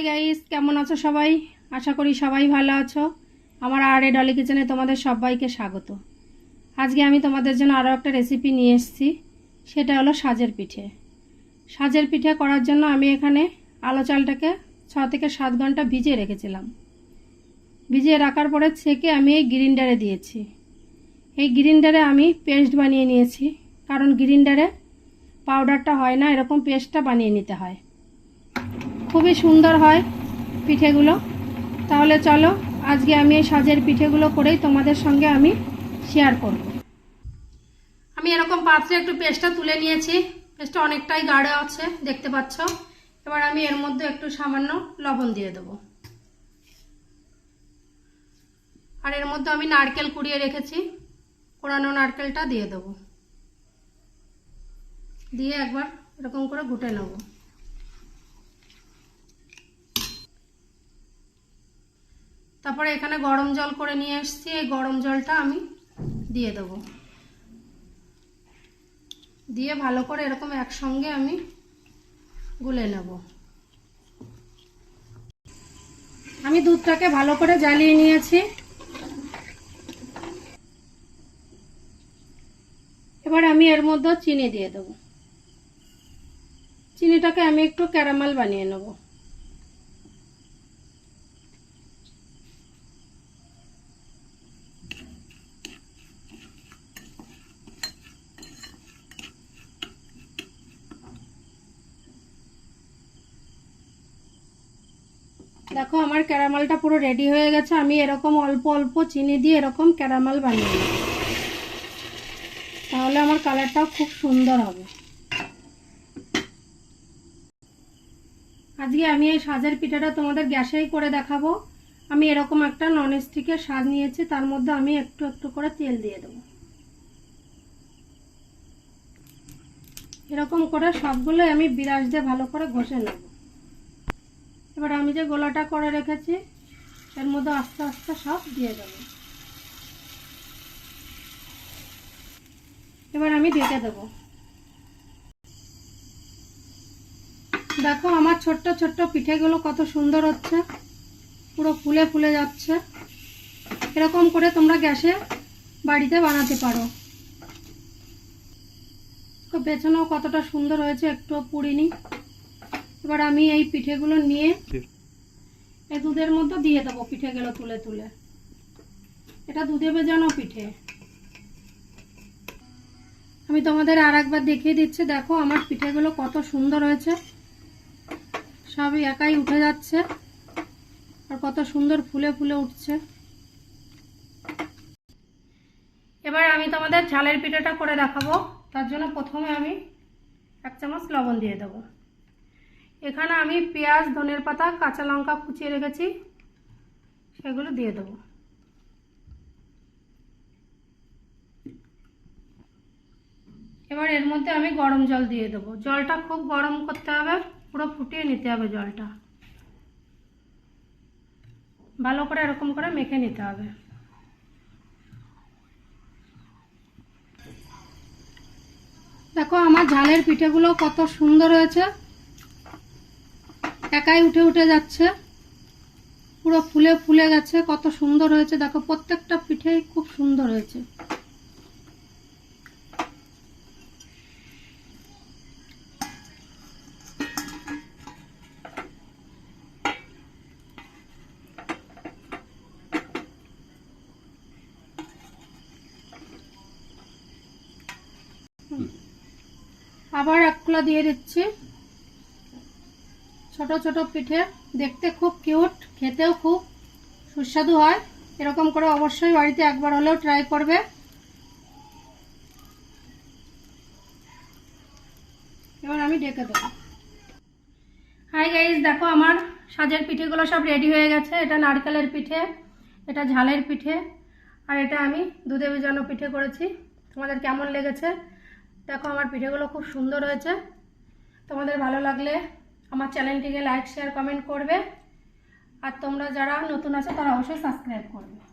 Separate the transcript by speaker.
Speaker 1: Hi guys, কেমন আছো সবাই? আশা করি সবাই ভালো আছো। আমার আর এ ডলি কিচেনে তোমাদের সবাইকে স্বাগত। আজকে আমি তোমাদের জন্য আরও একটা রেসিপি নিয়ে এসেছি। সেটা হলো সাজের পিঠে। সাজের পিঠে করার জন্য আমি এখানে আলো চালটাকে ছ থেকে সাত ঘণ্টা ভিজিয়ে রেখেছিলাম। ভিজিয়ে রাখার পরে ছেঁকে আমি এই গ্রিন্ডারে দিয়েছি। এই গ্রিন্ডারে আমি পেস্ট বানিয়ে নিয়েছি। কারণ গ্রিন্ডারে পাউডারটা হয় না, এরকম পেস্টটা বানিয়ে নিতে হয়। খুবই সুন্দর হয় পিঠেগুলো। তাহলে চলো, আজকে আমি এই সাজের পিঠেগুলো করেই তোমাদের সঙ্গে আমি শেয়ার করব। আমি এরকম পাত্রে একটু পেস্টটা তুলে নিয়েছি। পেস্টটা অনেকটাই গাঢ় আছে, দেখতে পাচ্ছ? এবার আমি এর মধ্যে একটু সামান্য লবণ দিয়ে দেবো। আর এর মধ্যে আমি নারকেল কুড়িয়ে রেখেছি। কোরানো নারকেলটা দিয়ে দেবো। দিয়ে একবার এরকম করে ঘুটে নেব। তারপরে এখানে গরম জল করে নিয়ে এসেছি, এই গরম জলটা আমি দিয়ে দেবো। দিয়ে ভালো করে এরকম একসঙ্গে আমি গুলে নেব। আমি দুধটাকে ভালো করে জ্বালিয়ে নিয়েছি। এবার আমি এর মধ্যে চিনি দিয়ে দেবো। চিনিটাকে আমি একটু ক্যারামেল বানিয়ে নেব। দেখো, আমার ক্যারামেলটা পুরো রেডি হয়ে গেছে। আমি এরকম অল্প অল্প চিনি দিয়ে এরকম ক্যারামাল বানিয়ে তাহলে আমার কালারটাও খুব সুন্দর হবে। আজকে আমি এই সাজের পিঠাটা তোমাদের গ্যাসেই করে দেখাবো। আমি এরকম একটা নন স্টিকের সাজ নিয়েছি, তার মধ্যে আমি একটু একটু করে তেল দিয়ে দেবো। এরকম করে সবগুলো আমি বিরাজ দিয়ে ভালো করে ঘষে নেব। আমি যে গোলাটা করে রেখেছি, এর মধ্যে আস্তে আস্তে সব দিয়ে দেব। এবার আমি ঢেকে দেব। দেখো আমার ছোট্ট ছোট্ট পিঠেগুলো কত সুন্দর হচ্ছে, পুরো ফুলে ফুলে যাচ্ছে। এরকম করে তোমরা গ্যাসে বাড়িতে বানাতে পারো। পেছনেও কতটা সুন্দর হয়েছে একটুও পুড়িনি। এবার আমি এই পিঠেগুলো নিয়ে এই দুধের মধ্যে দিয়ে দেবো পিঠেগুলো তুলে তুলে। এটা দুধে ভেজানো পিঠে। আমি তোমাদের আর একবার দেখিয়ে দিচ্ছি, দেখো আমার পিঠেগুলো কত সুন্দর হয়েছে। সবই একাই উঠে যাচ্ছে আর কত সুন্দর ফুলে ফুলে উঠছে। এবার আমি তোমাদের ঝালের পিঠেটা করে দেখাবো। তার জন্য প্রথমে আমি এক চামচ লবণ দিয়ে দেবো। এখানে আমি পেঁয়াজ, ধনের পাতা, কাঁচা লঙ্কা কুচিয়ে রেখেছি। সেগুলো দিয়ে দেবো। এবার এর মধ্যে আমি গরম জল দিয়ে দেবো। জলটা খুব গরম করতে হবে, পুরো ফুটিয়ে নিতে হবে জলটা। ভালো করে এরকম করে মেখে নিতে হবে। দেখো, আমার ঝালের পিঠেগুলো কত সুন্দর হয়েছে। একাই উঠে উঠে যাচ্ছে। পুরো ফুলে ফুলে গেছে, কত সুন্দর হয়েছে। দেখো, প্রত্যেকটা পিঠেই খুব সুন্দর হয়েছে। আবার এক দিয়ে দিচ্ছি। ছোট ছোট পিঠে দেখতে খুব কিউট, খেতেও খুব সুস্বাদু হয়। এরকম করে অবশ্যই বাড়িতে একবার হলেও ট্রাই করবে। এবার আমি ডেকে দেবো। হাই গাইজ দেখো আমার সাজের পিঠেগুলো সব রেডি হয়ে গেছে। এটা নারকেলের পিঠে, এটা ঝালের পিঠে, আর এটা আমি দুধে ভেজানো পিঠে করেছি। তোমাদের কেমন লেগেছে? দেখো আমার পিঠেগুলো খুব সুন্দর হয়েছে। তোমাদের ভালো লাগলে আমার চ্যানেলটিকে লাইক শেয়ার কমেন্ট করবে। আর তোমরা যারা নতুন আছো, তারা অবশ্যই সাবস্ক্রাইব করবে।